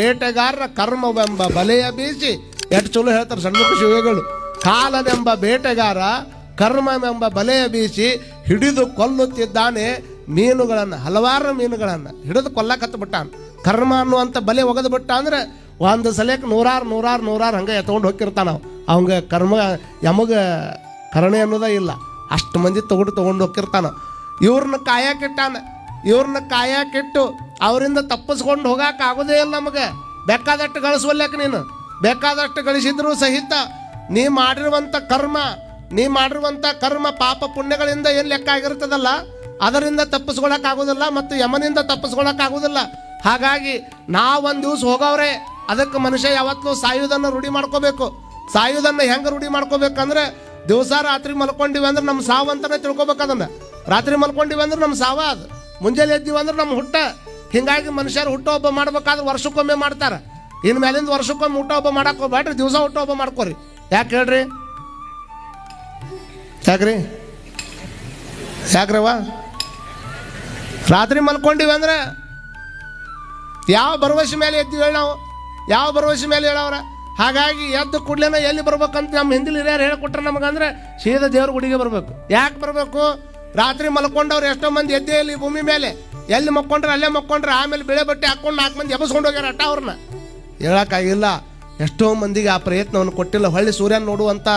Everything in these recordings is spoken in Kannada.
ಬೇಟೆಗಾರರ ಕರ್ಮವೆಂಬ ಬಲೆಯ ಬೀಸಿ ಎಷ್ಟು ಚಲೋ ಹೇಳ್ತಾರೆ ಸಣ್ಣ ಶಿವಗಳು. ಕಾಲನೆಂಬ ಬೇಟೆಗಾರ ಕರ್ಮವೆಂಬ ಬಲೆಯ ಬೀಸಿ ಹಿಡಿದು ಕೊಲ್ಲುತ್ತಿದ್ದಾನೆ ಮೀನುಗಳನ್ನು, ಹಲವಾರು ಮೀನುಗಳನ್ನು ಹಿಡಿದು ಕೊಲ್ಲಕತ್ತ ಬಿಟ್ಟಾನ. ಕರ್ಮ ಅನ್ನುವಂಥ ಬಲೆ ಒಗೆದು ಬಿಟ್ಟ ಅಂದ್ರೆ ಒಂದು ಸಲಕ್ಕೆ ನೂರಾರು ನೂರಾರು ನೂರಾರು ಹಂಗೆ ಎತ್ಕೊಂಡು ಹೋಗಿರ್ತಾನ ಅವ. ಅವಂಗ ಕರ್ಮ, ಯಮಗೆ ಕರುಣೆ ಅನ್ನೋದೇ ಇಲ್ಲ. ಅಷ್ಟು ಮಂದಿ ತಗೊಂಡು ತೊಗೊಂಡು ಹೋಗಿರ್ತಾನ ಇವ್ರನ್ನ ಕಾಯಕ್ಕಿಟ್ಟಾನ ಇವ್ರನ್ನ ಕಾಯಕ್ಕಿಟ್ಟು ಅವರಿಂದ ತಪ್ಪಿಸ್ಕೊಂಡು ಹೋಗಕ್ಕೆ ಆಗೋದೇ ಇಲ್ಲ ನಮಗೆ. ಬೇಕಾದಷ್ಟು ಗಳಿಸುವಲ್ಯಾಕ ನೀನು. ಬೇಕಾದಷ್ಟು ಗಳಿಸಿದ್ರೂ ಸಹಿತ ನೀ ಮಾಡಿರುವಂಥ ಕರ್ಮ, ನೀ ಮಾಡಿರುವಂಥ ಕರ್ಮ ಪಾಪ ಪುಣ್ಯಗಳಿಂದ ಏನು ಲೆಕ್ಕ ಆಗಿರ್ತದಲ್ಲ? ಅದರಿಂದ ತಪ್ಪಿಸ್ಕೊಳಕ್ಕಾಗೋದಿಲ್ಲ ಮತ್ತು ಯಮನಿಂದ ತಪ್ಪಿಸ್ಕೊಳಕ್ಕಾಗೋದಿಲ್ಲ ಹಾಗಾಗಿ ಹಾಗಾಗಿ ಒಂದು ದಿವ್ಸ ಹೋಗವ್ರೆ. ಅದಕ್ಕೆ ಮನುಷ್ಯ ಯಾವತ್ತೂ ಸಾಯುವುದನ್ನು ರೂಢಿ ಮಾಡ್ಕೋಬೇಕು. ಸಾಯುವುದನ್ನು ಹೆಂಗೆ ರೂಢಿ ಮಾಡ್ಕೋಬೇಕಂದ್ರೆ ದಿವಸ ರಾತ್ರಿ ಮಲ್ಕೊಂಡಿವಿ ಅಂದ್ರೆ ನಮ್ಮ ಸಾವು ಅಂತಲೇ ತಿಳ್ಕೊಬೇಕು ಅದನ್ನ. ರಾತ್ರಿ ಮಲ್ಕೊಂಡಿವಿ ಅಂದ್ರೆ ನಮ್ಮ ಸಾವ ಅದು. ಮುಂಜಾನೆ ಎದ್ದೀವಿ ಅಂದ್ರೆ ನಮ್ಮ ಹುಟ್ಟ. ಹಿಂಗಾಗಿ ಮನುಷ್ಯರು ಹುಟ್ಟುಹಬ್ಬ ಮಾಡ್ಬೇಕಾದ್ರೆ ವರ್ಷಕ್ಕೊಮ್ಮೆ ಮಾಡ್ತಾರೆ. ಇನ್ನು ಮೇಲಿಂದ ವರ್ಷಕ್ಕೊಮ್ಮೆ ಹುಟ್ಟುಹಬ್ಬ ಮಾಡಕ್ಕೆ ಹೋಗ್ಬೇಡ್ರಿ ದಿವಸ ಹುಟ್ಟುಹಬ್ಬ ಮಾಡ್ಕೋರಿ. ಯಾಕೆ ಹೇಳ್ರಿ? ಯಾಕ್ರಿ? ಯಾಕ್ರವ ರಾತ್ರಿ ಮಲ್ಕೊಂಡಿವಿ ಅಂದ್ರೆ ಯಾವ ಭರವಸೆ ಮೇಲೆ ಎದ್ದೀವಿ ಹೇಳಿ ನಾವು? ಯಾವ ಭರವಸೆ ಮೇಲೆ ಹೇಳವ್ರ ಹಾಗಾಗಿ ಎದ್ದು ಕೂಡ್ಲೇನ ಎಲ್ಲಿ ಬರ್ಬೇಕಂತ ನಮ್ಮ ಹಿಂದಿಲ್ ಹಿರಿಯರು ಹೇಳ್ಕೊಟ್ರೆ ನಮಗಂದ್ರೆ ಸೀದಾ ದೇವ್ರ ಗುಡಿಗೆ ಬರಬೇಕು. ಯಾಕೆ ಬರಬೇಕು? ರಾತ್ರಿ ಮಲ್ಕೊಂಡವ್ರು ಎಷ್ಟೋ ಮಂದಿ ಎದ್ದೇ ಇಲ್ಲಿ ಭೂಮಿ ಮೇಲೆ. ಎಲ್ಲಿ ಮಕ್ಕೊಂಡ್ರೆ ಅಲ್ಲೇ ಮಕ್ಕೊಂಡ್ರೆ ಆಮೇಲೆ ಬೆಳೆ ಬಟ್ಟೆ ಹಾಕೊಂಡು ನಾಲ್ಕು ಮಂದಿ ಎಬ್ಬಸ್ಕೊಂಡು ಹೋಗ್ಯಾರ ಅಟ್ಟ ಅವ್ರನ್ನ. ಹೇಳಕ್ಕಾಗಿಲ್ಲ. ಎಷ್ಟೋ ಮಂದಿಗೆ ಆ ಪ್ರಯತ್ನವನ್ನು ಕೊಟ್ಟಿಲ್ಲ. ಹೊಳ್ಳಿ ಸೂರ್ಯನ ನೋಡುವಂಥ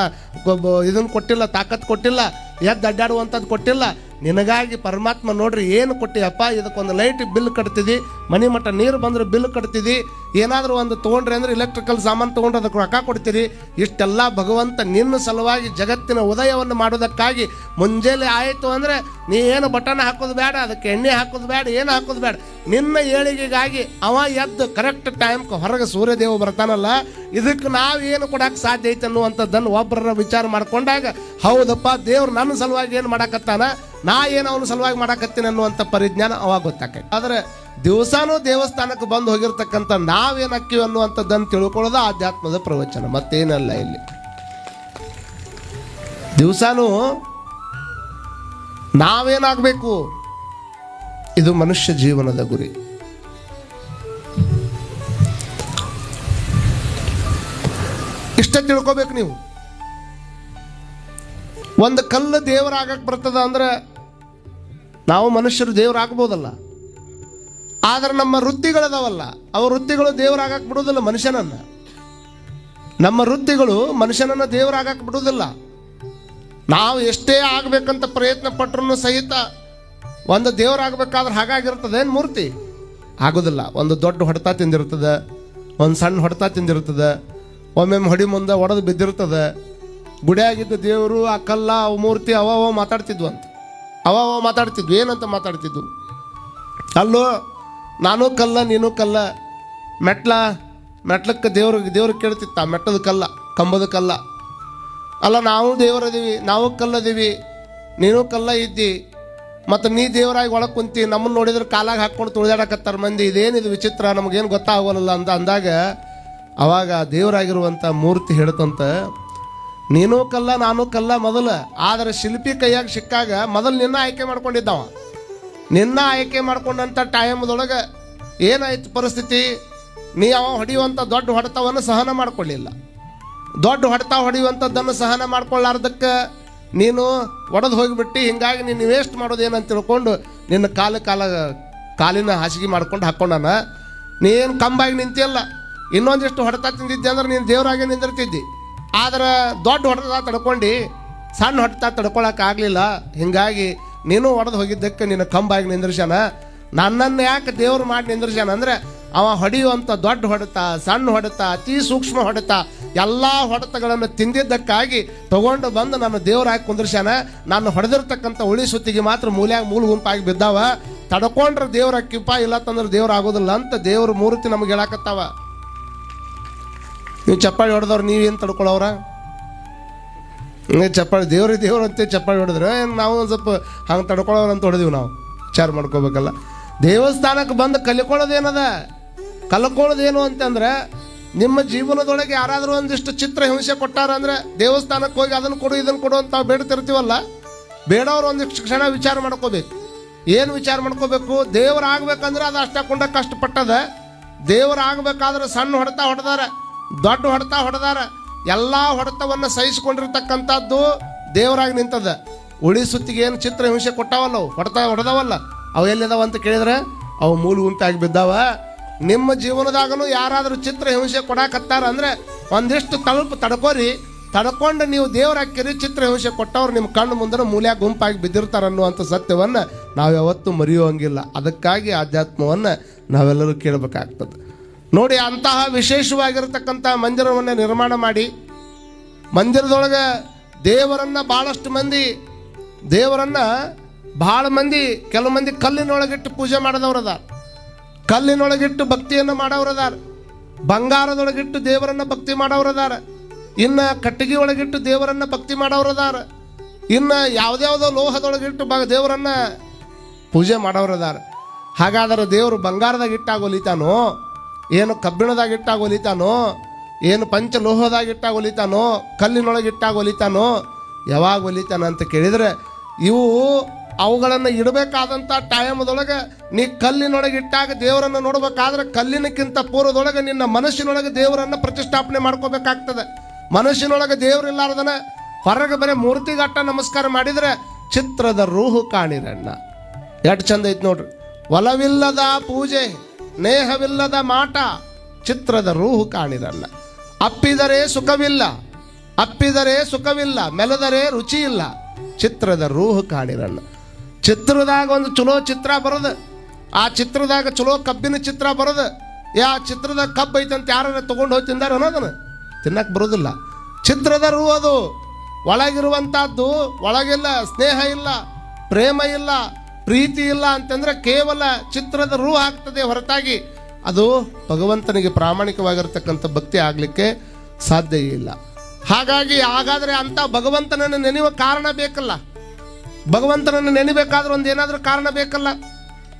ಇದನ್ನು ಕೊಟ್ಟಿಲ್ಲ ತಾಕತ್ತು ಕೊಟ್ಟಿಲ್ಲ, ಎದ್ದು ಅಡ್ಡಾಡುವಂಥದ್ದು ಕೊಟ್ಟಿಲ್ಲ. ನಿನಗಾಗಿ ಪರಮಾತ್ಮ ನೋಡ್ರಿ, ಏನು ಕೊಟ್ಟಿಯಪ್ಪ ಇದಕ್ಕೊಂದು ಲೈಟ್ ಬಿಲ್ ಕಟ್ತಿದಿ, ಮನೆ ಮಟ್ಟ ನೀರು ಬಂದ್ರೆ ಬಿಲ್ ಕಟ್ತಿದ್ದಿ ಏನಾದರೂ ಒಂದು ತೊಗೊಂಡ್ರಿ ಅಂದ್ರೆ ಇಲೆಕ್ಟ್ರಿಕಲ್ ಸಾಮಾನು ತೊಗೊಂಡ್ರೆ ಅದಕ್ಕೆ ರೊಕ್ಕ ಕೊಡ್ತೀರಿ. ಇಷ್ಟೆಲ್ಲ ಭಗವಂತ ನಿನ್ನ ಸಲುವಾಗಿ ಜಗತ್ತಿನ ಉದಯವನ್ನು ಮಾಡೋದಕ್ಕಾಗಿ ಮುಂಜಾನೆ ಆಯಿತು ಅಂದರೆ ನೀ ಏನು ಬಟನ್ ಹಾಕೋದು ಬೇಡ, ಅದಕ್ಕೆ ಎಣ್ಣೆ ಹಾಕೋದು ಬೇಡ, ಏನು ಹಾಕೋದು ಬೇಡ. ನಿನ್ನ ಏಳಿಗೆಗಾಗಿ ಅವ ಎದ್ದು ಕರೆಕ್ಟ್ ಟೈಮ್ಗೆ ಹೊರಗೆ ಸೂರ್ಯದೇವ ಬರ್ತಾನಲ್ಲ, ಇದಕ್ಕೆ ನಾವು ಏನು ಕೊಡಕ್ಕೆ ಸಾಧ್ಯ ಐತೆ ಅನ್ನುವಂಥದ್ದನ್ನು ಒಬ್ಬರ ವಿಚಾರ ಮಾಡ್ಕೊಂಡಾಗ, ಹೌದಪ್ಪ, ದೇವ್ರು ನನ್ನ ಸಲುವಾಗಿ ಏನು ಮಾಡಕತ್ತಾನ? ನಾ ಏನು ಅವನ ಸಲುವಾಗಿ ಮಾಡಾಕತ್ತೀನಿ ಅನ್ನುವಂಥ ಪರಿಜ್ಞಾನ ಅವಾಗ ಗೊತ್ತಾಕೈತಿ. ಆದರೆ ದಿವಸಾನೂ ದೇವಸ್ಥಾನಕ್ಕೆ ಬಂದು ಹೋಗಿರ್ತಕ್ಕಂಥ ನಾವೇನು ಅಕ್ಕಿವಿ ಅನ್ನುವಂಥದ್ದನ್ನು ತಿಳ್ಕೊಳ್ಳೋದು ಆಧ್ಯಾತ್ಮದ ಪ್ರವಚನ, ಮತ್ತೇನಲ್ಲ ಇಲ್ಲಿ. ದಿವಸಾನೂ ನಾವೇನಾಗಬೇಕು? ಇದು ಮನುಷ್ಯ ಜೀವನದ ಗುರಿ. ಇಷ್ಟ ತಿಳ್ಕೊಬೇಕು ನೀವು. ಒಂದು ಕಲ್ಲು ದೇವರಾಗಕ್ಕೆ ಬರ್ತದ ಅಂದ್ರೆ ನಾವು ಮನುಷ್ಯರು ದೇವರಾಗ್ಬೋದಲ್ಲ ಆದ್ರೆ ನಮ್ಮ ವೃತ್ತಿಗಳದಾವಲ್ಲ. ಅವ ವೃತ್ತಿಗಳು ದೇವರಾಗಕ್ಕೆ ಬಿಡುವುದಿಲ್ಲ ಮನುಷ್ಯನನ್ನ. ನಮ್ಮ ವೃತ್ತಿಗಳು ಮನುಷ್ಯನನ್ನ ದೇವರಾಗಕ್ಕೆ ಬಿಡುವುದಿಲ್ಲ. ನಾವು ಎಷ್ಟೇ ಆಗ್ಬೇಕಂತ ಪ್ರಯತ್ನ ಪಟ್ಟರೂ ಸಹಿತ ಒಂದು ದೇವರಾಗಬೇಕಾದ್ರೆ ಹಾಗಾಗಿರ್ತದೆ ಏನು ಮೂರ್ತಿ? ಆಗೋದಿಲ್ಲ. ಒಂದು ದೊಡ್ಡ ಹೊಡೆತ ತಿಂದಿರ್ತದೆ ಒಂದು ಸಣ್ಣ ಹೊಡೆತ ತಿಂದಿರ್ತದೆ ಒಮ್ಮೊಮ್ಮೆ ಹೊಡಿ ಮುಂದೆ ಒಡೆದು ಬಿದ್ದಿರ್ತದೆ ಗುಡಿಯಾಗಿದ್ದ ದೇವರು ಆ ಕಲ್ಲ, ಅವು ಮೂರ್ತಿ, ಅವ ಅವ ಮಾತಾಡ್ತಿದ್ವು ಅಂತ ಅವ ಅವ ಮಾತಾಡ್ತಿದ್ವು, ಏನಂತ ಮಾತಾಡ್ತಿದ್ವು ಅಲ್ಲೋ, ನಾನು ಕಲ್ಲ, ನೀನು ಕಲ್ಲ. ಮೆಟ್ಲ, ಮೆಟ್ಲಕ್ಕೆ ದೇವ್ರ ದೇವ್ರಿಗೆ ಕೇಳ್ತಿತ್ತ, ಮೆಟ್ಟದ ಕಲ್ಲ, ಕಂಬದ ಕಲ್ಲ. ಅಲ್ಲ, ನಾವು ದೇವರದೀವಿ ನಾವು ಕಲ್ಲದೀವಿ ನೀನು ಕಲ್ಲ ಇದ್ದಿ. ಮತ್ತು ನೀ ದೇವರಾಗಿ ಒಳಗೆ ಕುಂತಿ ನಮ್ಮನ್ನು ನೋಡಿದ್ರೆ ಕಾಲಾಗ ಹಾಕ್ಕೊಂಡು ತುಳಿದಾಡಕತ್ತಾರ ಮಂದಿ. ಇದೇನಿದು ವಿಚಿತ್ರ, ನಮಗೇನು ಗೊತ್ತಾಗೋಲ್ಲ ಅಂತ ಅಂದಾಗ, ಅವಾಗ ದೇವರಾಗಿರುವಂಥ ಮೂರ್ತಿ ಹೇಳ್ತಂತ ನೀನು ಕಲ್ಲ, ನಾನು ಕಲ್ಲ ಮೊದಲ. ಆದರೆ ಶಿಲ್ಪಿ ಕೈಯಾಗ ಸಿಕ್ಕಾಗ ಮೊದಲು ನಿನ್ನ ಆಯ್ಕೆ ಮಾಡ್ಕೊಂಡಿದ್ದವ. ನಿನ್ನ ಆಯ್ಕೆ ಮಾಡ್ಕೊಂಡಂಥ ಟೈಮ್ದೊಳಗೆ ಏನಾಯ್ತು ಪರಿಸ್ಥಿತಿ? ನೀ ಅವ ಹೊಡೆಯುವಂಥ ದೊಡ್ಡ ಹೊಡೆತವನ್ನು ಸಹನ ಮಾಡ್ಕೊಳ್ಳಿಲ್ಲ. ದೊಡ್ಡ ಹೊಡೆತ ಹೊಡೆಯುವಂಥದ್ದನ್ನು ಸಹನ ಮಾಡ್ಕೊಳ್ಳಾರ್ದಕ್ಕೆ ನೀನು ಒಡೆದು ಹೋಗಿಬಿಟ್ಟು, ಹಿಂಗಾಗಿ ನೀನು ವೇಸ್ಟ್ ಮಾಡೋದು ಏನಂತ ತಿಳ್ಕೊಂಡು ನಿನ್ನ ಕಾಲ ಕಾಲ, ಕಾಲಿನ ಹಾಸಿಗೆ ಮಾಡ್ಕೊಂಡು ಹಾಕ್ಕೊಂಡಾನ. ನೀನು ಕಂಬಾಗಿ ನಿಂತಿಯಲ್ಲ. ಇನ್ನೊಂದಿಷ್ಟು ಹೊಡೆತ ತಿಂದಿದ್ದೆ ಅಂದ್ರೆ ನೀನು ದೇವರಾಗೆ ನಿಂದಿರ್ತಿದ್ದಿ. ಆದ್ರೆ ದೊಡ್ಡ ಹೊಡೆದ ತಡ್ಕೊಂಡು, ಸಣ್ಣ ಹೊಡೆತ ತಡ್ಕೊಳಕ್ಕೆ ಆಗಲಿಲ್ಲ. ಹಿಂಗಾಗಿ ನೀನು ಹೊಡೆದು ಹೋಗಿದ್ದಕ್ಕೆ ನಿನ್ನ ಕಂಬಾಗಿ ನಿಂದ್ರಿಸ್ಯಾನ? ನನ್ನನ್ನು ಯಾಕೆ ದೇವ್ರು ಮಾಡಿ ನಿಂದ್ರಿಸ್ಯಾನ? ಅಂದ್ರೆ ಅವ ಹೊಡೆಯುವಂಥ ದೊಡ್ಡ ಹೊಡೆತ, ಸಣ್ಣ ಹೊಡೆತ, ಅತಿ ಸೂಕ್ಷ್ಮ ಹೊಡೆತ, ಎಲ್ಲ ಹೊಡೆತಗಳನ್ನು ತಿಂದಿದ್ದಕ್ಕಾಗಿ ತಗೊಂಡು ಬಂದು ನನ್ನ ದೇವರಾಗಿ ಕುಂದ್ರಿಸ್ಯಾನ? ನಾನು ಹೊಡೆದಿರ್ತಕ್ಕಂಥ ಉಳಿ ಸುತ್ತಿಗೆ ಮಾತ್ರ ಮೂಲ್ಯಾಗ ಮೂಲ ಗುಂಪಾಗಿ ಬಿದ್ದಾವ? ತಡ್ಕೊಂಡ್ರೆ ದೇವ್ರ ಕಿಪ್ಪ ಇಲ್ಲ ತಂದ್ರೆ ದೇವ್ರ ಆಗೋದಿಲ್ಲ ಅಂತ ದೇವ್ರ ಮೂರ್ತಿ ನಮ್ಗೆ ಹೇಳಕತ್ತಾವ. ನೀವು ಚಪ್ಪಾಳಿ ಹೊಡೆದವ್ರು ನೀವೇನು ತಡ್ಕೊಳ್ಳೋರ ಚಪ್ಪಾಳಿ ದೇವ್ರಿ ದೇವ್ರು ಅಂತ ಚಪ್ಪಾಳಿ ಹೊಡೆದ್ರೆ ಏನ್ ನಾವು ಒಂದು ಸ್ವಲ್ಪ ಹಂಗೆ ತಡ್ಕೊಳ್ಳೋರು ಅಂತ ಹೊಡೆದೀವಿ ನಾವು. ವಿಚಾರ ಮಾಡ್ಕೋಬೇಕಲ್ಲ. ದೇವಸ್ಥಾನಕ್ಕೆ ಬಂದು ಕಲ್ಕೊಳ್ಳೋದೇನದ ಕಲ್ಕೊಳ್ಳೋದೇನು ಅಂತಂದ್ರೆ ನಿಮ್ಮ ಜೀವನದೊಳಗೆ ಯಾರಾದರೂ ಒಂದಿಷ್ಟು ಚಿತ್ರ ಹಿಂಸೆ ಕೊಟ್ಟಾರ ಅಂದ್ರೆ ದೇವಸ್ಥಾನಕ್ಕೆ ಹೋಗಿ ಅದನ್ನು ಕೊಡು, ಇದನ್ನು ಕೊಡು ಅಂತ ಬೇಡ್ತಿರ್ತೀವಲ್ಲ? ಬೇಡವ್ರು ಒಂದಿಷ್ಟು ಕ್ಷಣ ವಿಚಾರ ಮಾಡ್ಕೋಬೇಕು. ಏನು ವಿಚಾರ ಮಾಡ್ಕೋಬೇಕು? ದೇವ್ರು ಆಗ್ಬೇಕಂದ್ರೆ ಅದು ಅಷ್ಟ ಕೊಂಡ ಕಷ್ಟಪಟ್ಟದ. ದೇವರಾಗಬೇಕಾದ್ರೆ ಸಣ್ಣ ಹೊಡೆತ ಹೊಡೆದಾರ. ದೊಡ್ಡ ಹೊಡೆತ ಹೊಡೆದಾರ. ಎಲ್ಲ ಹೊಡೆತವನ್ನು ಸಹಿಸಿಕೊಂಡಿರ್ತಕ್ಕಂಥದ್ದು ದೇವರಾಗಿ ನಿಂತದ. ಉಳಿ ಸುತ್ತಿಗೆ ಏನು ಚಿತ್ರ ಹಿಂಸೆ ಕೊಟ್ಟಾವಲ್ಲ ಅವು? ಹೊಡೆತ ಹೊಡೆದವಲ್ಲ. ಅವು ಎಲ್ಲಿದಾವ ಅಂತ ಕೇಳಿದ್ರೆ, ಅವು ಮೂಲ ಗುಂಪಾಗಿ ಬಿದ್ದಾವ. ನಿಮ್ಮ ಜೀವನದಾಗನು ಯಾರಾದರೂ ಚಿತ್ರ ಹಿಂಸೆ ಕೊಡಾಕತ್ತಾರ ಅಂದ್ರೆ ಒಂದಿಷ್ಟು ತಲುಪು, ತಡ್ಕೋರಿ. ತಡ್ಕೊಂಡು ನೀವು ದೇವ್ರ ಹಾಕಿರಿ, ಚಿತ್ರ ಹಿಂಸೆ ಕೊಟ್ಟವ್ರು ನಿಮ್ಮ ಕಣ್ಣು ಮುಂದೆ ಮೂಲ್ಯಾಗ ಗುಂಪಾಗಿ ಬಿದ್ದಿರ್ತಾರ ಅನ್ನುವಂಥ ಸತ್ಯವನ್ನು ನಾವು ಯಾವತ್ತೂ ಮರೆಯುವಂಗಿಲ್ಲ ಅದಕ್ಕಾಗಿ ಆಧ್ಯಾತ್ಮವನ್ನು ನಾವೆಲ್ಲರೂ ಕೇಳಬೇಕಾಗ್ತದೆ. ನೋಡಿ ಅಂತಹ ವಿಶೇಷವಾಗಿರತಕ್ಕಂಥ ಮಂದಿರವನ್ನು ನಿರ್ಮಾಣ ಮಾಡಿ ಮಂದಿರದೊಳಗೆ ದೇವರನ್ನ ಭಾಳಷ್ಟು ಮಂದಿ, ದೇವರನ್ನ ಭಾಳ ಮಂದಿ, ಕೆಲವು ಮಂದಿ ಕಲ್ಲಿನೊಳಗಿಟ್ಟು ಪೂಜೆ ಮಾಡಿದವ್ರದಾರ ಕಲ್ಲಿನೊಳಗಿಟ್ಟು ಭಕ್ತಿಯನ್ನು ಮಾಡೋರದಾರ ಬಂಗಾರದೊಳಗಿಟ್ಟು ದೇವರನ್ನ ಭಕ್ತಿ ಮಾಡೋರದಾರ ಇನ್ನು ಕಟ್ಟಿಗೆ ಒಳಗಿಟ್ಟು ದೇವರನ್ನ ಭಕ್ತಿ ಮಾಡೋರದಾರ ಇನ್ನು ಯಾವುದ್ಯಾವುದೋ ಲೋಹದೊಳಗಿಟ್ಟು ಬ ದೇವರನ್ನ ಪೂಜೆ ಮಾಡೋರದಾರ ಹಾಗಾದ್ರೆ ದೇವರು ಬಂಗಾರದಾಗ ಇಟ್ಟಾಗ ಒಲಿತಾನೋ ಏನು ಕಬ್ಬಿಣದಾಗ ಇಟ್ಟಾಗ ಒಲಿತಾನೋ ಏನು ಪಂಚಲೋಹದಾಗ ಇಟ್ಟಾಗ ಒಲಿತಾನೋ ಕಲ್ಲಿನೊಳಗೆ ಇಟ್ಟಾಗ ಒಲಿತಾನೋ ಯಾವಾಗ ಒಲಿತಾನ ಅಂತ ಕೇಳಿದರೆ, ಇವು ಅವುಗಳನ್ನು ಇಡಬೇಕಾದಂಥ ಟೈಮದೊಳಗೆ ನೀ ಕಲ್ಲಿನೊಳಗೆ ಇಟ್ಟಾಗ ದೇವರನ್ನು ನೋಡಬೇಕಾದ್ರೆ ಕಲ್ಲಿನಕ್ಕಿಂತ ಪೂರ್ವದೊಳಗೆ ನಿನ್ನ ಮನಸ್ಸಿನೊಳಗೆ ದೇವರನ್ನು ಪ್ರತಿಷ್ಠಾಪನೆ ಮಾಡ್ಕೋಬೇಕಾಗ್ತದೆ. ಮನಸ್ಸಿನೊಳಗೆ ದೇವರಿಲ್ಲಾರ್ದನ ಹೊರಗೆ ಬರೀ ಮೂರ್ತಿಗಟ್ಟ ನಮಸ್ಕಾರ ಮಾಡಿದರೆ ಚಿತ್ರದ ರೂಹು ಕಾಣಿರಣ್ಣ. ಎಷ್ಟು ಚಂದ ಐತಿ ನೋಡ್ರಿ. ಒಲವಿಲ್ಲದ ಪೂಜೆ. ನೇಹವಿಲ್ಲದ ಮಾಟ ಚಿತ್ರದ ರೂಹು ಕಾಣಿರಲ್ಲ ಅಪ್ಪಿದರೆ ಸುಖವಿಲ್ಲ ಅಪ್ಪಿದರೆ ಸುಖವಿಲ್ಲ, ಮೆಲದರೆ ರುಚಿ ಇಲ್ಲ ಚಿತ್ರದ ರೂಹು ಕಾಣಿರಲ್ಲ. ಚಿತ್ರದಾಗ ಒಂದು ಚಲೋ ಚಿತ್ರ ಬರೋದು, ಆ ಚಿತ್ರದಾಗ ಚಲೋ ಕಬ್ಬಿನ ಚಿತ್ರ ಬರೋದು, ಯಾ ಚಿತ್ರದ ಕಬ್ಬು ಐತಂತ ಯಾರನ್ನ ತೊಗೊಂಡು ಹೋಗಿ ತಿಂದಾರ ಅನ್ನೋದನ್ನು ತಿನ್ನಕ್ಕೆ ಬರೋದಿಲ್ಲ. ಚಿತ್ರದ ರೂ ಅದು ಒಳಗಿರುವಂಥದ್ದು ಒಳಗಿಲ್ಲ, ಸ್ನೇಹ ಇಲ್ಲ, ಪ್ರೇಮ ಇಲ್ಲ ಪ್ರೀತಿ ಇಲ್ಲ ಅಂತಂದ್ರೆ ಕೇವಲ ಚಿತ್ರದ ರೂ ಆಗ್ತದೆ ಹೊರತಾಗಿ. ಅದು ಭಗವಂತನಿಗೆ ಪ್ರಾಮಾಣಿಕವಾಗಿರ್ತಕ್ಕಂಥ ಭಕ್ತಿ ಆಗಲಿಕ್ಕೆ ಸಾಧ್ಯ ಇಲ್ಲ. ಹಾಗಾಗಿ ಹಾಗಾದ್ರೆ ಅಂತ ಭಗವಂತನನ್ನು ನೆನೆಯುವ ಕಾರಣ ಬೇಕಲ್ಲ. ಭಗವಂತನನ್ನು ನೆನೆಬೇಕಾದ್ರೆ ಒಂದು ಏನಾದರೂ ಕಾರಣ ಬೇಕಲ್ಲ.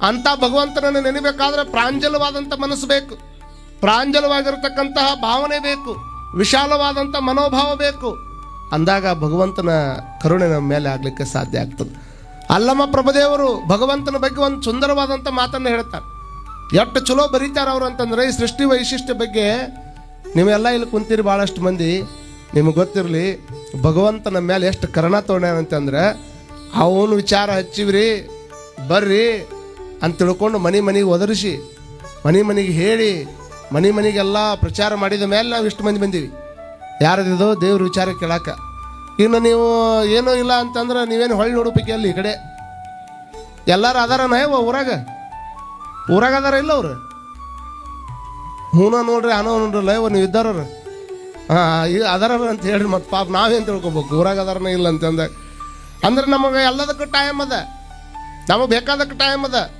ಅಂತ ಭಗವಂತನನ್ನು ನೆನೆಬೇಕಾದ್ರೆ ಪ್ರಾಂಜಲವಾದಂಥ ಮನಸ್ಸು ಬೇಕು. ಪ್ರಾಂಜಲವಾಗಿರತಕ್ಕಂತಹ ಭಾವನೆ ಬೇಕು. ವಿಶಾಲವಾದಂಥ ಮನೋಭಾವ ಬೇಕು. ಅಂದಾಗ ಭಗವಂತನ ಕರುಣೆ ನಮ್ಮ ಮೇಲೆ ಆಗಲಿಕ್ಕೆ ಸಾಧ್ಯ ಆಗ್ತದೆ. ಅಲ್ಲಮ್ಮ ಪ್ರಭುದೇವರು ಭಗವಂತನ ಬಗ್ಗೆ ಒಂದು ಸುಂದರವಾದಂಥ ಮಾತನ್ನು ಹೇಳ್ತಾರೆ. ಎಷ್ಟು ಚಲೋ ಬರೀತಾರೆ ಅವರು ಅಂತಂದ್ರೆ ಈ ಸೃಷ್ಟಿ ವೈಶಿಷ್ಟ್ಯ ಬಗ್ಗೆ ನೀವೆಲ್ಲ ಇಲ್ಲಿ ಕುಂತೀರಿ ಭಾಳಷ್ಟು ಮಂದಿ. ನಿಮಗೆ ಗೊತ್ತಿರಲಿ, ಭಗವಂತನ ಮೇಲೆ ಎಷ್ಟು ಕರುಣ ಅಂತಂದ್ರೆ, ಅವನು ವಿಚಾರ ಹಚ್ಚಿವ್ರಿ, ಬರ್ರಿ ಅಂತ ತಿಳ್ಕೊಂಡು ಮನೆ ಮನೆಗೆ ಒದರಿಸಿ, ಮನೆ ಮನೆಗೆ ಹೇಳಿ, ಮನೆ ಮನೆಗೆಲ್ಲ ಪ್ರಚಾರ ಮಾಡಿದ ಮೇಲೆ ನಾವು ಇಷ್ಟು ಮಂದಿ ಬಂದೀವಿ. ಯಾರದಿದೋ ದೇವ್ರ ವಿಚಾರ ಕೇಳಾಕ. ಇನ್ನು ನೀವು ಏನೂ ಇಲ್ಲ ಅಂತಂದ್ರೆ ನೀವೇನು ಹೊಳ್ಳಿ ನೋಡಬೇಕು ಅಲ್ಲಿ ಈ ಕಡೆ? ಎಲ್ಲರೂ ಅದಾರನ ಯವ್ವ ಊರಾಗ? ಊರಾಗ ಅದಾರ ಇಲ್ಲ ಅವ್ರು? ಹೂನ ನೋಡ್ರಿ ಅನೋ ನೋಡ್ರಲ್ಲ ನೀವು ಇದ್ದಾರ ಹಾಂ ಅದಾರ ಅಂತ ಹೇಳ್ರಿ ಮತ್ತು ಪಾಪ ನಾವೇನು ತಿಳ್ಕೊಬೇಕು? ಊರಾಗ ಅದಾರನ ಇಲ್ಲ ಅಂತಂದಾಗ ಅಂದ್ರೆ ನಮಗೆ ಎಲ್ಲದಕ್ಕೂ ಟೈಮ್ ಅದ. ನಮಗೆ ಬೇಕಾದಕ್ಕೆ ಟೈಮ್ ಅದ.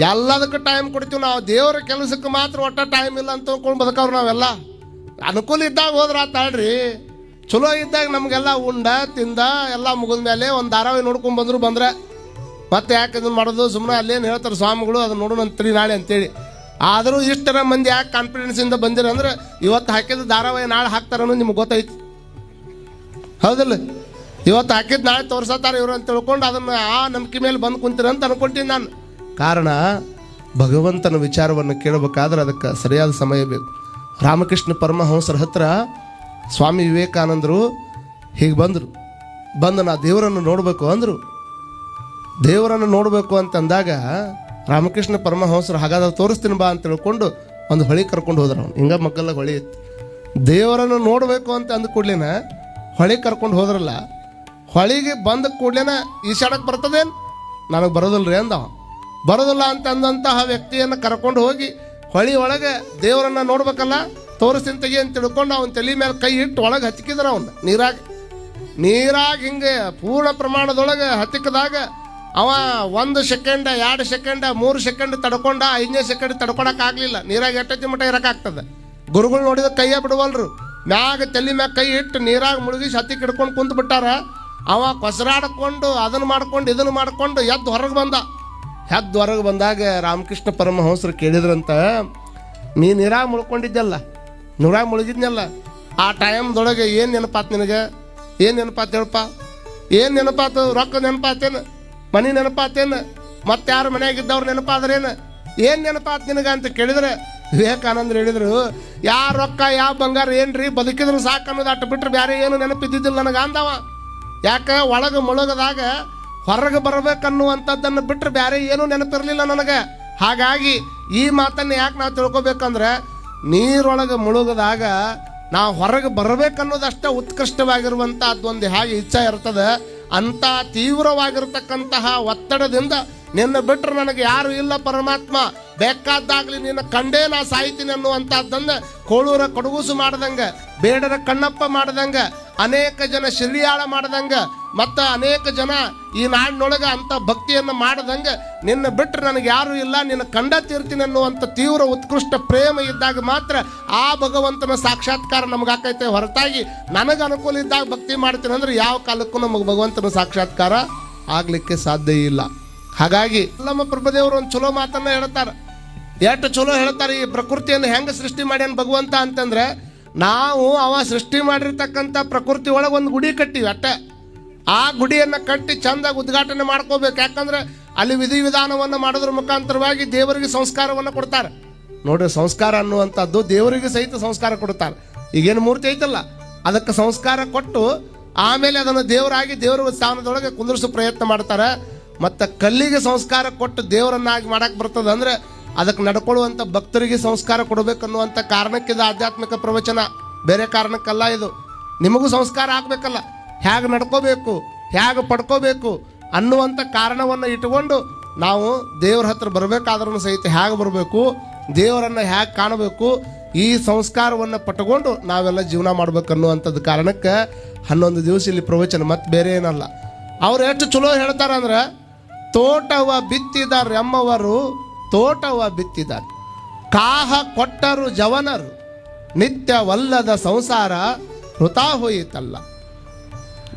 ಎಲ್ಲದಕ್ಕೂ ಟೈಮ್ ಕೊಡ್ತೀವಿ ನಾವು. ದೇವರ ಕೆಲಸಕ್ಕೆ ಮಾತ್ರ ಒಟ್ಟ ಟೈಮ್ ಇಲ್ಲ ಅಂತ ಅಂದ್ಕೊಂಡು ಬದುಕವ್ರು ನಾವೆಲ್ಲ. ಅನುಕೂಲ ಇದ್ದಾಗ ಹೋದ್ರೆ ಆತಾಳ್ರಿ ಚಲೋ ಇದ್ದಾಗ ನಮಗೆಲ್ಲ ಉಂಡ, ತಿಂದ, ಎಲ್ಲ ಮುಗಿದ ಮೇಲೆ ಒಂದು ಧಾರಾವಾಹಿ ನೋಡ್ಕೊಂಡು ಬಂದ್ರು ಬಂದ್ರೆ. ಮತ್ತೆ ಯಾಕೆ ಇದನ್ನ ಮಾಡೋದು? ಸುಮ್ಮನೆ ಅಲ್ಲೇನು ಹೇಳ್ತಾರೆ ಸ್ವಾಮಿಗಳು ಅದನ್ನ ನೋಡೋಣ ಅಂತ್ರಿ ನಾಳೆ ಅಂತೇಳಿ. ಆದರೂ ಇಷ್ಟರ ಮಂದಿ ಯಾಕೆ ಕಾನ್ಫಿಡೆನ್ಸಿಂದ ಬಂದಿರ ಅಂದ್ರೆ, ಇವತ್ತು ಹಾಕಿದ ಧಾರಾವಾಹಿ ನಾಳೆ ಹಾಕ್ತಾರ ಅನ್ನೋದು ನಿಮ್ಗೆ ಗೊತ್ತೈತಿ. ಹೌದಲ್ಲ? ಇವತ್ತು ಹಾಕಿದ್ ನಾಳೆ ತೋರ್ಸತ್ತಾರೆ ಇವರು ಅಂತ ತಿಳ್ಕೊಂಡು ಅದನ್ನ ಆ ನಂಬಿಕೆ ಮೇಲೆ ಬಂದು ಕುಂತೀರ ಅಂತ ಅನ್ಕೊಂತೀನಿ ನಾನು. ಕಾರಣ, ಭಗವಂತನ ವಿಚಾರವನ್ನು ಕೇಳಬೇಕಾದ್ರೆ ಅದಕ್ಕೆ ಸರಿಯಾದ ಸಮಯ ಬೇಕು. ರಾಮಕೃಷ್ಣ ಪರಮಹಂಸರ ಹತ್ರ ಸ್ವಾಮಿ ವಿವೇಕಾನಂದರು ಹೀಗೆ ಬಂದರು. ಬಂದು ನಾ ದೇವರನ್ನು ನೋಡಬೇಕು ಅಂದರು. ದೇವರನ್ನು ನೋಡಬೇಕು ಅಂತಂದಾಗ ರಾಮಕೃಷ್ಣ ಪರಮಹಂಸರು ಹಾಗಾದ್ರೆ ತೋರಿಸ್ತೀನಿ ಬಾ ಅಂತ ತಿಳ್ಕೊಂಡು ಒಂದು ಹೊಳಿ ಕರ್ಕೊಂಡು ಹೋದ್ರು ಅವ್ನು. ಹಿಂಗ ಮಗ್ಗಲ್ಲ ಹೊಳಿ ಇತ್ತು. ದೇವರನ್ನು ನೋಡಬೇಕು ಅಂತ ಅಂದ ಕೂಡ್ಲೇನ ಹೊಳಿ ಕರ್ಕೊಂಡು ಹೋದ್ರಲ್ಲ, ಹೊಳಿಗೆ ಬಂದ ಕೂಡ್ಲೇನ ಈಶಾಡಕ್ಕೆ ಬರ್ತದೇನು? ನನಗೆ ಬರೋದಿಲ್ಲ ರೀ ಅಂದವ ಬರೋದಿಲ್ಲ ಅಂತ ಅಂದಂತಹ ವ್ಯಕ್ತಿಯನ್ನು ಕರ್ಕೊಂಡು ಹೋಗಿ ಹೊಳಿ ಒಳಗೆ ದೇವರನ್ನ ನೋಡ್ಬೇಕಲ್ಲ, ತೋರಿಸ್ತೀನಿ ತೆಗಿ ಅಂತ ತಿಳ್ಕೊಂಡು ಅವನ ತಲೆ ಮೇಲೆ ಕೈ ಇಟ್ಟು ಒಳಗೆ ಹಚ್ಕಿದ್ರ ಅವನ್ನ ನೀರಾಗ ನೀರಾಗ ಹಿಂಗೆ ಪೂರ್ಣ ಪ್ರಮಾಣದೊಳಗೆ ಹತ್ತಿಕ್ಕದಾಗ ಅವ ಒಂದು ಸೆಕೆಂಡ್, ಎರಡು ಸೆಕೆಂಡ್, ಮೂರು ಸೆಕೆಂಡ್ ತಡ್ಕೊಂಡ, ಐದನೇ ಸೆಕೆಂಡ್ ತಡ್ಕೊಳಕ್ ಆಗ್ಲಿಲ್ಲ. ನೀರಾಗ ಎಟ್ಟತಿ ಮಟ್ಟ ಇರಕ್ಕಾಗ್ತದೆ ಗುರುಗಳು ನೋಡಿದ ಕೈಯ ಬಿಡುವಲ್ರು. ಮ್ಯಾಗ ತಲೆ ಮ್ಯಾಗ ಕೈ ಇಟ್ಟು ನೀರಾಗ ಮುಳುಗಿಸಿ ಹತ್ತಿ ಕಿಡ್ಕೊಂಡು ಕುಂತು ಬಿಟ್ಟಾರ ಅವ ಕೊಸರಾಡ್ಕೊಂಡು ಅದನ್ನು ಮಾಡ್ಕೊಂಡು ಇದನ್ನು ಮಾಡ್ಕೊಂಡು ಎದ್ದು ಹೊರಗೆ ಬಂದ. ಹೊರಗೆ ಬಂದಾಗ ರಾಮಕೃಷ್ಣ ಪರಮಹಂಸರು ಕೇಳಿದ್ರಂತ ನೀ ನೀರಾಗ ಮುಳ್ಕೊಂಡಿದ್ದಲ್ಲ, ನೀರಾಗ ಮುಳುಗಿದ್ನಲ್ಲ ಆ ಟೈಮ್ದೊಳಗೆ ಏನು ನೆನಪಾತು ನಿನಗೆ? ಏನು ನೆನಪಾತ್ ಹೇಳಪ್ಪ? ಏನು ನೆನಪಾತು? ರೊಕ್ಕ ನೆನಪಾತೇನು? ಮನೆ ನೆನಪಾತೇನು? ಮತ್ತೆ ಯಾರು ಮನ್ಯಾಗ ಇದ್ದವ್ರು ನೆನಪಾದ್ರೇನು? ಏನು ನೆನಪಾತು ನಿನಗೆ ಅಂತ ಕೇಳಿದ್ರೆ ವಿವೇಕಾನಂದರು ಹೇಳಿದ್ರು ಯಾವ ರೊಕ್ಕ ಯಾವ ಬಂಗಾರ ಏನ್ರಿ, ಬದುಕಿದ್ರು ಸಾಕು ಅನ್ನೋದು ಅಟ್ಟು ಬಿಟ್ರೆ ಬೇರೆ ಏನು ನೆನಪಿದ್ದಿದ್ದಿಲ್ಲ ನನಗೆ ಅಂದವ. ಯಾಕೆ? ಒಳಗೆ ಮುಳುಗದಾಗ ಹೊರಗೆ ಬರಬೇಕನ್ನುವಂಥದ್ದನ್ನು ಬಿಟ್ಟರೆ ಬೇರೆ ಏನೂ ನೆನಪಿರಲಿಲ್ಲ ನನಗೆ. ಹಾಗಾಗಿ ಈ ಮಾತನ್ನು ಯಾಕೆ ನಾವು ತಿಳ್ಕೊಬೇಕಂದ್ರೆ, ನೀರೊಳಗೆ ಮುಳುಗದಾಗ ನಾವು ಹೊರಗೆ ಬರಬೇಕನ್ನೋದಷ್ಟೇ ಉತ್ಕೃಷ್ಟವಾಗಿರುವಂಥ ಅದೊಂದು ಹೇಗೆ ಇಚ್ಛೆ ಇರ್ತದೆ. ಅಂಥ ತೀವ್ರವಾಗಿರ್ತಕ್ಕಂತಹ ಒತ್ತಡದಿಂದ ನಿನ್ನ ಬಿಟ್ಟರೆ ನನಗೆ ಯಾರು ಇಲ್ಲ ಪರಮಾತ್ಮ. ಬೇಕಾದ್ದಾಗಲಿ ನಿನ್ನ ಕಂಡೇ ನಾ ಸಾಯ್ತೀನಿ ಅನ್ನುವಂಥದ್ದನ್ನು ಕೋಳೂರ ಕೊಡಗೂಸು ಮಾಡ್ದಂಗೆ, ಬೇಡರ ಕಣ್ಣಪ್ಪ ಮಾಡ್ದಂಗೆ, ಅನೇಕ ಜನ ಶಿರಿಯಾಳ ಮಾಡ್ದಂಗ ಮತ್ತು ಅನೇಕ ಜನ ಈ ನಾಡಿನೊಳಗೆ ಅಂತ ಭಕ್ತಿಯನ್ನು ಮಾಡ್ದಂಗೆ ನಿನ್ನ ಬಿಟ್ಟರೆ ನನಗೆ ಯಾರು ಇಲ್ಲ, ನಿನ್ನ ಕಂಡ ತೀರ್ತೀನಿ ಅನ್ನುವಂಥ ತೀವ್ರ ಉತ್ಕೃಷ್ಟ ಪ್ರೇಮ ಇದ್ದಾಗ ಮಾತ್ರ ಆ ಭಗವಂತನ ಸಾಕ್ಷಾತ್ಕಾರ ನಮಗಾಕೈತೆ ಹೊರತಾಗಿ ನನಗೆ ಅನುಕೂಲ ಇದ್ದಾಗ ಭಕ್ತಿ ಮಾಡ್ತೀನಿ ಅಂದ್ರೆ ಯಾವ ಕಾಲಕ್ಕೂ ನಮಗೆ ಭಗವಂತನ ಸಾಕ್ಷಾತ್ಕಾರ ಆಗಲಿಕ್ಕೆ ಸಾಧ್ಯ ಇಲ್ಲ. ಹಾಗಾಗಿ ನಮ್ಮ ಪ್ರಭುದೇವರು ಒಂದು ಚಲೋ ಮಾತನ್ನು ಹೇಳ್ತಾರೆ. ಎಷ್ಟು ಚಲೋ ಹೇಳ್ತಾರೆ, ಈ ಪ್ರಕೃತಿಯನ್ನು ಹೆಂಗೆ ಸೃಷ್ಟಿ ಮಾಡ್ಯಾನ ಭಗವಂತ ಅಂತಂದ್ರೆ ನಾವು ಅವ ಸೃಷ್ಟಿ ಮಾಡಿರ್ತಕ್ಕಂಥ ಪ್ರಕೃತಿ ಒಳಗೆ ಒಂದು ಗುಡಿ ಕಟ್ಟಿವಿ ಅಟ್ಟೆ. ಆ ಗುಡಿಯನ್ನು ಕಟ್ಟಿ ಚಂದಾಗಿ ಉದ್ಘಾಟನೆ ಮಾಡ್ಕೋಬೇಕು. ಯಾಕಂದ್ರೆ ಅಲ್ಲಿ ವಿಧಿ ವಿಧಾನವನ್ನು ಮಾಡೋದ್ರ ಮುಖಾಂತರವಾಗಿ ದೇವರಿಗೆ ಸಂಸ್ಕಾರವನ್ನು ಕೊಡ್ತಾರೆ. ನೋಡ್ರಿ, ಸಂಸ್ಕಾರ ಅನ್ನುವಂಥದ್ದು ದೇವರಿಗೆ ಸಹಿತ ಸಂಸ್ಕಾರ ಕೊಡ್ತಾರೆ ಈಗೇನು ಮೂರ್ತಿ ಐತಲ್ಲ, ಅದಕ್ಕೆ ಸಂಸ್ಕಾರ ಕೊಟ್ಟು ಆಮೇಲೆ ಅದನ್ನು ದೇವರಾಗಿ ದೇವರ ಸ್ಥಾನದೊಳಗೆ ಕುಂದರ್ಸೋ ಪ್ರಯತ್ನ ಮಾಡ್ತಾರೆ. ಮತ್ತು ಕಲ್ಲಿಗೆ ಸಂಸ್ಕಾರ ಕೊಟ್ಟು ದೇವರನ್ನಾಗಿ ಮಾಡಕ್ಕೆ ಬರ್ತದೆ ಅಂದ್ರೆ ಅದಕ್ಕೆ ನಡ್ಕೊಳ್ಳುವಂಥ ಭಕ್ತರಿಗೆ ಸಂಸ್ಕಾರ ಕೊಡಬೇಕನ್ನುವಂಥ ಕಾರಣಕ್ಕಿದ ಆಧ್ಯಾತ್ಮಿಕ ಪ್ರವಚನ. ಬೇರೆ ಕಾರಣಕ್ಕಲ್ಲ ಇದು. ನಿಮಗೂ ಸಂಸ್ಕಾರ ಆಗಬೇಕಲ್ಲ. ಹೇಗೆ ನಡ್ಕೋಬೇಕು, ಹೇಗೆ ಪಡ್ಕೋಬೇಕು ಅನ್ನುವಂಥ ಕಾರಣವನ್ನು ಇಟ್ಟುಕೊಂಡು ನಾವು ದೇವ್ರ ಹತ್ರ ಬರಬೇಕಾದ್ರೂ ಸಹಿತ ಹೇಗೆ ಬರಬೇಕು, ದೇವರನ್ನು ಹೇಗೆ ಕಾಣಬೇಕು, ಈ ಸಂಸ್ಕಾರವನ್ನು ಪಟ್ಟುಕೊಂಡು ನಾವೆಲ್ಲ ಜೀವನ ಮಾಡ್ಬೇಕು ಅನ್ನುವಂಥದ್ದು ಕಾರಣಕ್ಕೆ ಹನ್ನೊಂದು ದಿವಸ ಇಲ್ಲಿ ಪ್ರವಚನ ಮತ್ತೆ ಬೇರೆ ಏನಲ್ಲ. ಅವ್ರು ಎಷ್ಟು ಚಲೋ ಹೇಳ್ತಾರಂದ್ರೆ ತೋಟವ ಬಿತ್ತಿದ ರೆಮ್ಮವರು, ತೋಟವ ಬಿತ್ತಿದ್ದಾರೆ ಕಾಹ ಕೊಟ್ಟರು ಜವನರು, ನಿತ್ಯವಲ್ಲದ ಸಂಸಾರ ವೃಥಾ ಹೋಯಿತಲ್ಲ.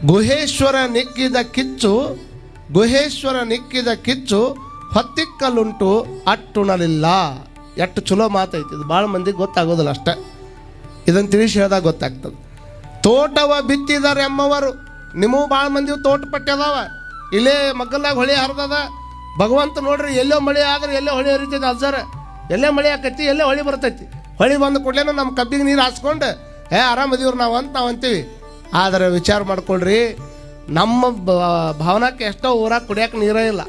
ಗುಹೇಶ್ವರ ನಿಕ್ಕಿದ ಕಿಚ್ಚು, ಗುಹೇಶ್ವರ ನಿಕ್ಕಿದ ಕಿಚ್ಚು ಹೊತ್ತಿಕ್ಕಲುಂಟು, ಅಟ್ಟುಣಲಿಲ್ಲ. ಎಷ್ಟು ಚಲೋ ಮಾತೈತಿ ಇದು. ಭಾಳ ಮಂದಿಗೆ ಗೊತ್ತಾಗೋದಿಲ್ಲ ಅಷ್ಟೇ. ಇದನ್ನು ತಿಳಿಸಿ ಹೇಳಿದಾಗ ಗೊತ್ತಾಗ್ತದೆ. ತೋಟವ ಬಿತ್ತಿದಾರೆ ಎಮ್ಮವರು ನಿಮಗೂ ಭಾಳ ಮಂದಿ ತೋಟ ಪಟ್ಟಿ ಅದಾವ. ಇಲ್ಲೇ ಮಗ್ಗಲ್ದಾಗ ಹೊಳೆ ಹರಿದದ. ಭಗವಂತ ನೋಡ್ರಿ, ಎಲ್ಲೋ ಮಳೆ ಆದ್ರೆ ಎಲ್ಲೋ ಹೊಳೆ ಹರಿತೈತೆ ಅಜ್ಜರ ಎಲ್ಲೇ ಮಳೆ ಆಕೈತಿ, ಎಲ್ಲೇ ಹೊಳೆ ಬರ್ತೈತಿ. ಹೊಳೆ ಬಂದ ಕೂಡಲೇ ನಮ್ಮ ಕಬ್ಬಿಗೆ ನೀರು ಹಾಸ್ಕೊಂಡು, ಏ ಆರಾಮದೀವ್ರು ನಾವು ಅಂತ ನಾವು ಅಂತೀವಿ. ಆದರೆ ವಿಚಾರ ಮಾಡ್ಕೊಳ್ರಿ, ನಮ್ಮ ಭವನಕ್ಕೆ ಎಷ್ಟೋ ಊರಾಗ ಕುಡಿಯಕ್ಕೆ ನೀರೇ ಇಲ್ಲ.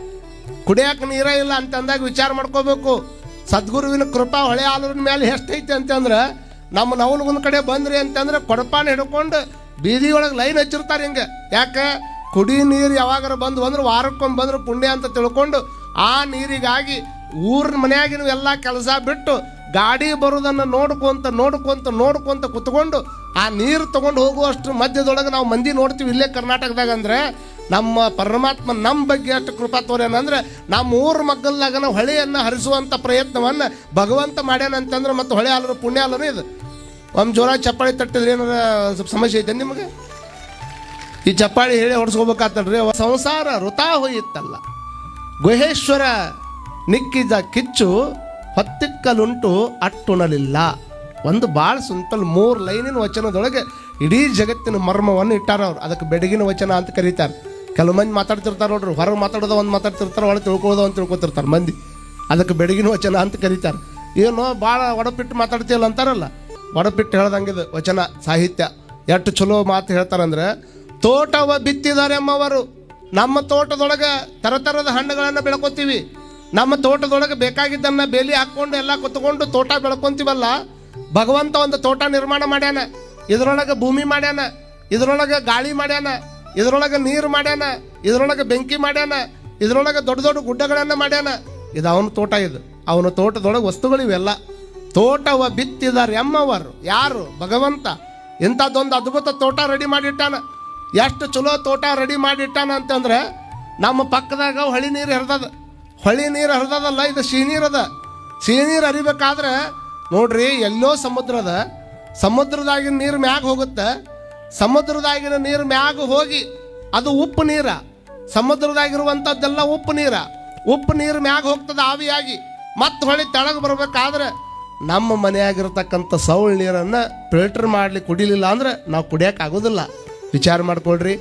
ಕುಡಿಯಕ್ಕೆ ನೀರೇ ಇಲ್ಲ ಅಂತಂದಾಗ ವಿಚಾರ ಮಾಡ್ಕೋಬೇಕು. ಸದ್ಗುರುವಿನ ಕೃಪಾ ಹೊಳೆ ಆಲೂರಿನ ಮೇಲೆ ಎಷ್ಟೈತೆ ಅಂತಂದ್ರೆ, ನಮ್ಮ ನವಲಗುಂದ ಕಡೆ ಬಂದ್ರಿ ಅಂತಂದ್ರೆ ಕೊಡಪಾನ ಹಿಡ್ಕೊಂಡು ಬೀದಿ ಒಳಗೆ ಲೈನ್ ಹಚ್ಚಿರ್ತಾರೆ ಹಿಂಗೆ. ಯಾಕೆ? ಕುಡಿ ನೀರು ಯಾವಾಗಾರ ಬಂದು ಅಂದ್ರೆ ವಾರಕ್ಕೊಮ್ಮೆ ಬಂದ್ರೆ ಪುಣ್ಯ ಅಂತ ತಿಳ್ಕೊಂಡು ಆ ನೀರಿಗಾಗಿ ಊರಿನ ಮನೆಯಾಗಿನ ಎಲ್ಲ ಕೆಲಸ ಬಿಟ್ಟು ಗಾಡಿ ಬರೋದನ್ನು ನೋಡ್ಕೊಂತ ನೋಡ್ಕೊಂತ ನೋಡ್ಕೊಂತ ಕುತ್ಕೊಂಡು ಆ ನೀರು ತಗೊಂಡು ಹೋಗುವಷ್ಟು ಮಧ್ಯದೊಳಗೆ ನಾವು ಮಂದಿ ನೋಡ್ತೀವಿ ಇಲ್ಲೇ ಕರ್ನಾಟಕದಾಗ ಅಂದರೆ ನಮ್ಮ ಪರಮಾತ್ಮ ನಮ್ಮ ಬಗ್ಗೆ ಅಷ್ಟು ಕೃಪಾ ತೋರ್ಯಾನಂದ್ರೆ ನಮ್ಮ ಊರ ನಾವು ಹೊಳೆಯನ್ನು ಹರಿಸುವಂಥ ಪ್ರಯತ್ನವನ್ನು ಭಗವಂತ ಮಾಡ್ಯಾನಂತಂದ್ರೆ ಮತ್ತು ಹೊಳೆ ಅಲ್ಲರು ಪುಣ್ಯ ಅಲ್ಲರು ಇದು. ಒಂದು ಜೋರ ಚಪ್ಪಾಳಿ ತಟ್ಟಿದ್ರೆ ಏನಾರ ಸ್ವಲ್ಪ ಸಮಸ್ಯೆ ಐತೆ ನಿಮಗೆ? ಈ ಚಪ್ಪಾಳಿ ಹೇಳಿ ಹೊಡ್ಸ್ಕೋಬೇಕಾತಲ್ರಿ, ಸಂಸಾರ ಋತಾ ಹೋಯಿತ್ತಲ್ಲ. ಗುಹೇಶ್ವರ ನಿಕ್ಕಿದ ಕಿಚ್ಚು ಹೊತ್ತಿಕ್ಕಲುಂಟು ಅಟ್ಟುಣಲಿಲ್ಲ. ಒಂದು ಭಾಳ ಸುಂತಲ್ ಮೂರು ಲೈನಿನ ವಚನದೊಳಗೆ ಇಡೀ ಜಗತ್ತಿನ ಮರ್ಮವನ್ನು ಇಟ್ಟಾರ ಅವ್ರು. ಅದಕ್ಕೆ ಬೆಡಗಿನ ವಚನ ಅಂತ ಕರೀತಾರೆ. ಕೆಲವು ಮಂದಿ ಮಾತಾಡ್ತಿರ್ತಾರೆ ನೋಡ್ರಿ ಹೊರಗೆ ಮಾತಾಡೋದು ಒಂದು ಮಾತಾಡ್ತಿರ್ತಾರೆ, ಒಳಗೆ ತಿಳ್ಕೊಳ್ಳೋದು ಅಂತ ತಿಳ್ಕೊತಿರ್ತಾರೆ ಮಂದಿ. ಅದಕ್ಕೆ ಬೆಡಗಿನ ವಚನ ಅಂತ ಕರೀತಾರೆ. ಏನು ಭಾಳ ಒಡಪಿಟ್ಟು ಮಾತಾಡ್ತೀವಲ್ಲ ಅಂತಾರಲ್ಲ. ಒಡಪಿಟ್ಟು ಹೇಳ್ದಂಗಿದೆ ವಚನ, ಸಾಹಿತ್ಯ. ಎಷ್ಟು ಚಲೋ ಮಾತು ಹೇಳ್ತಾರಂದ್ರೆ, ತೋಟವ ಬಿತ್ತಿದ್ದಾರೆ ಅಮ್ಮವರು. ನಮ್ಮ ತೋಟದೊಳಗೆ ತರತರದ ಹಣ್ಣುಗಳನ್ನು ಬೆಳ್ಕೊತೀವಿ. ನಮ್ಮ ತೋಟದೊಳಗೆ ಬೇಕಾಗಿದ್ದನ್ನ ಬೇಲಿ ಹಾಕೊಂಡು ಎಲ್ಲ ಕುತ್ಕೊಂಡು ತೋಟ ಬೆಳ್ಕೊಂತೀವಲ್ಲ? ಭಗವಂತ ಒಂದು ತೋಟ ನಿರ್ಮಾಣ ಮಾಡ್ಯಾನ. ಇದರೊಳಗೆ ಭೂಮಿ ಮಾಡ್ಯಾನ. ಇದರೊಳಗೆ ಗಾಳಿ ಮಾಡ್ಯಾನ. ಇದರೊಳಗೆ ನೀರು ಮಾಡ್ಯಾನ. ಇದರೊಳಗೆ ಬೆಂಕಿ ಮಾಡ್ಯಾನ. ಇದರೊಳಗೆ ದೊಡ್ಡ ದೊಡ್ಡ ಗುಡ್ಡಗಳನ್ನು ಮಾಡ್ಯಾನ. ಇದು ಅವನ ತೋಟ ಇದು. ಅವನ ತೋಟದೊಳಗೆ ವಸ್ತುಗಳಿವೆಲ್ಲ ತೋಟವ ಬಿತ್ತಿದಾರೆ ಎಮ್ಮವರು ಯಾರು? ಭಗವಂತ. ಇಂಥದ್ದೊಂದು ಅದ್ಭುತ ತೋಟ ರೆಡಿ ಮಾಡಿಟ್ಟಾನ. ಎಷ್ಟು ಚಲೋ ತೋಟ ರೆಡಿ ಮಾಡಿಟ್ಟಾನ ಅಂತಂದ್ರೆ ನಮ್ಮ ಪಕ್ಕದಾಗ ಹೊಳಿ ನೀರು ಹರಿದದ. ಹೊಳಿ ನೀರು ಹರಿದದಲ್ಲ, ಇದು ಸಿಹಿ ನೀರು ಹರಿಬೇಕಾದ್ರೆ, ನೋಡ್ರಿ, ಎಲ್ಲೋ ಸಮುದ್ರದ ಸಮುದ್ರದಾಗಿನ ನೀರು ಮ್ಯಾಗ ಹೋಗುತ್ತೆ. ಸಮುದ್ರದಾಗಿನ ನೀರು ಮ್ಯಾಗ ಹೋಗಿ, ಅದು ಉಪ್ಪು ನೀರ. ಸಮುದ್ರದಾಗಿರುವಂಥದ್ದೆಲ್ಲ ಉಪ್ಪು ನೀರ. ಉಪ್ಪು ನೀರು ಮ್ಯಾಗ ಹೋಗ್ತದೆ ಆವಿಯಾಗಿ. ಮತ್ತೆ ಹೊಳಿ ತೆಳಗೆ ಬರ್ಬೇಕಾದ್ರೆ, ನಮ್ಮ ಮನೆಯಾಗಿರ್ತಕ್ಕಂಥ ಸೌಳ್ ನೀರನ್ನು ಫಿಲ್ಟರ್ ಮಾಡ್ಲಿಕ್ಕೆ ಕುಡಿಲಿಲ್ಲ ಅಂದ್ರೆ ನಾವು ಕುಡಿಯೋಕ್ಕಾಗೋದಿಲ್ಲ ವಿಚಾರ ಮಾಡ್ಕೊಳ್ರಿ.